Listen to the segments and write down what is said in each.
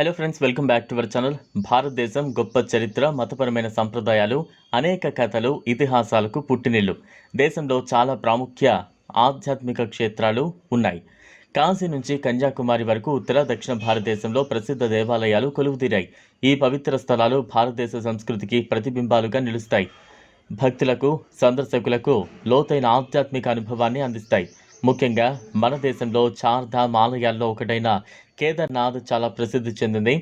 Hello friends welcome back to our channel భారతదేశం గొప్ప చరిత్ర మతపరమైన సంప్రదాయాలు అనేక కథలు ఇతిహాసాలకు పుట్టినిల్లు. దేశంలో చాలా ప్రాముఖ్య ఆధ్యాత్మిక క్షేత్రాలు ఉన్నాయి. కాశీ నుంచి కన్యాకుమారి వరకు ఉత్తర దక్షిణ భారతదేశంలో ప్రసిద్ధ దేవాలయాలు కొలువుదీరాయి. ఈ పవిత్ర స్థలాలు భారతదేశ సంస్కృతికి ప్రతిబింబాలుగా నిలుస్తాయి. భక్తులకు సందర్శకులకు లోతైన ఆధ్యాత్మిక అనుభవాన్ని అందిస్తాయి. ముఖ్యంగా మన దేశంలో చార్ధామ్ ఆలయాల్లో ఒకటైన కేదార్నాథ్ చాలా ప్రసిద్ధి చెందింది.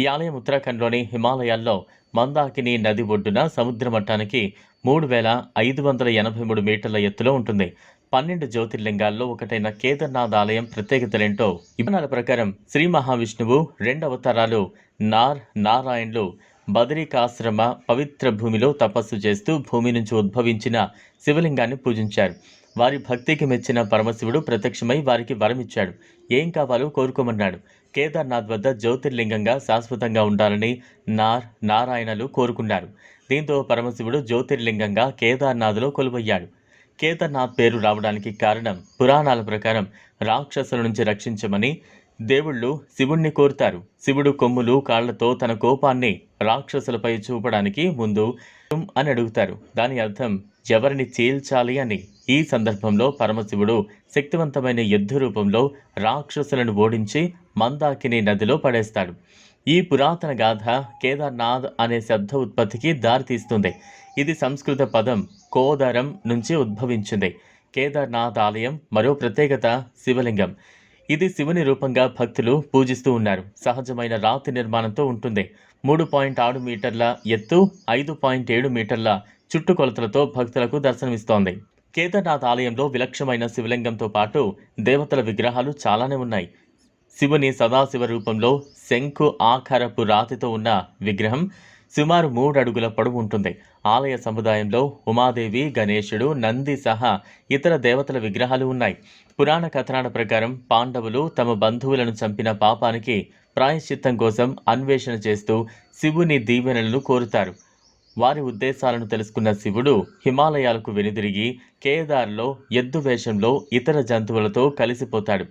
ఈ ఆలయం ఉత్తరాఖండ్లోని హిమాలయాల్లో మందాకిని నది ఒడ్డున సముద్ర మట్టానికి మూడు వేల ఐదు వందల ఎనభై మూడు మీటర్ల ఎత్తులో ఉంటుంది. పన్నెండు జ్యోతిర్లింగాల్లో ఒకటైన కేదార్నాథ్ ఆలయం ప్రత్యేకతలేంటో ఇబ్బందుల ప్రకారం శ్రీ మహావిష్ణువు రెండు అవతారాలు నార్ నారాయణులు బదరికాశ్రమ పవిత్ర భూమిలో తపస్సు చేస్తూ భూమి నుంచి ఉద్భవించిన శివలింగాన్ని పూజించారు. వారి భక్తికి మెచ్చిన పరమశివుడు ప్రత్యక్షమై వారికి వరమిచ్చాడు. ఏం కావాలో కోరుకోమన్నాడు. కేదార్నాథ్ వద్ద జ్యోతిర్లింగంగా శాశ్వతంగా ఉండాలని నార్ నారాయణలు కోరుకున్నారు. దీంతో పరమశివుడు జ్యోతిర్లింగంగా కేదార్నాథ్లో కొలువయ్యాడు. కేదార్నాథ్ పేరు రావడానికి కారణం పురాణాల ప్రకారం రాక్షసుల నుంచి రక్షించమని దేవుళ్ళు శివుణ్ణి కోరుతారు. శివుడు కొమ్ములు కాళ్ళతో తన కోపాన్ని రాక్షసులపై చూపడానికి ముందు అని అడుగుతారు. దాని అర్థం ఎవరిని చీల్చాలి అని. ఈ సందర్భంలో పరమశివుడు శక్తివంతమైన యుద్ధ రూపంలో రాక్షసులను ఓడించి మందాకిని నదిలో పడేస్తాడు. ఈ పురాతన గాథ కేదార్నాథ్ అనే శబ్ద ఉత్పత్తికి దారితీస్తుంది. ఇది సంస్కృత పదం కోదరం నుంచి ఉద్భవించింది. కేదార్నాథ్ ఆలయం మరో ప్రత్యేకత శివలింగం. ఇది శివుని రూపంగా భక్తులు పూజిస్తూ ఉన్నారు. సహజమైన రాతి నిర్మాణంతో ఉంటుంది. మూడు పాయింట్ ఆరు మీటర్ల ఎత్తు ఐదు పాయింట్ ఏడు మీటర్ల చుట్టుకొలతలతో భక్తులకు దర్శనమిస్తోంది. కేదార్నాథ్ ఆలయంలో విలక్షణమైన శివలింగంతో పాటు దేవతల విగ్రహాలు చాలానే ఉన్నాయి. శివుని సదాశివ రూపంలో శంఖు ఆకారపు రాతితో ఉన్న విగ్రహం సుమారు మూడు అడుగుల పొడవు ఉంటుంది. ఆలయ సముదాయంలో ఉమాదేవి గణేశుడు నంది సహా ఇతర దేవతల విగ్రహాలు ఉన్నాయి. పురాణ కథనాల ప్రకారం పాండవులు తమ బంధువులను చంపిన పాపానికి ప్రాయశ్చిత్తం కోసం అన్వేషణ చేస్తూ శివుని దీవెనలను కోరుతారు. వారి ఉద్దేశాలను తెలుసుకున్న శివుడు హిమాలయాలకు వెనుదిరిగి కేదార్లో ఎద్దు వేషంలో ఇతర జంతువులతో కలిసిపోతాడు.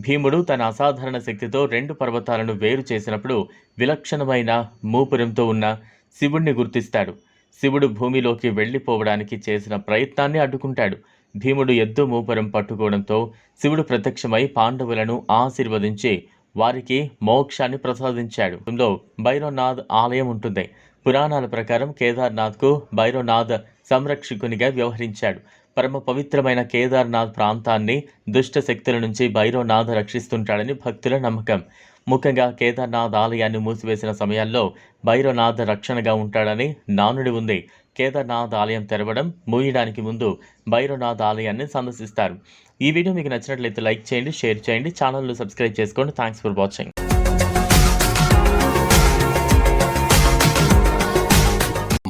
భీముడు తన అసాధారణ శక్తితో రెండు పర్వతాలను వేరు చేసినప్పుడు విలక్షణమైన మూపురంతో ఉన్న శివుణ్ణి గుర్తిస్తాడు. శివుడు భూమిలోకి వెళ్ళిపోవడానికి చేసిన ప్రయత్నాన్ని అడ్డుకుంటాడు. భీముడు ఎద్దు మూపురం పట్టుకోవడంతో శివుడు ప్రత్యక్షమై పాండవులను ఆశీర్వదించి వారికి మోక్షాన్ని ప్రసాదించాడు. ఇందులో భైరవనాథ్ ఆలయం ఉంటుంది. పురాణాల ప్రకారం కేదార్నాథ్కు భైరవనాథ్ సంరక్షకునిగా వ్యవహరించాడు. పరమ పవిత్రమైన కేదార్నాథ్ ప్రాంతాన్ని దుష్ట శక్తుల నుంచి భైరవనాథ్ రక్షిస్తుంటాడని భక్తుల నమ్మకం. ముఖ్యంగా కేదార్నాథ్ ఆలయాన్ని మూసివేసిన సమయాల్లో భైరవనాథ్ రక్షణగా ఉంటాడని నానుడి ఉంది. కేదార్నాథ్ ఆలయం తెరవడం మూయడానికి ముందు భైరవనాథ్ ఆలయాన్ని సందర్శిస్తారు. ఈ వీడియో మీకు నచ్చినట్లయితే లైక్ చేయండి షేర్ చేయండి ఛానల్ను సబ్స్క్రైబ్ చేసుకోండి. Thanks for watching.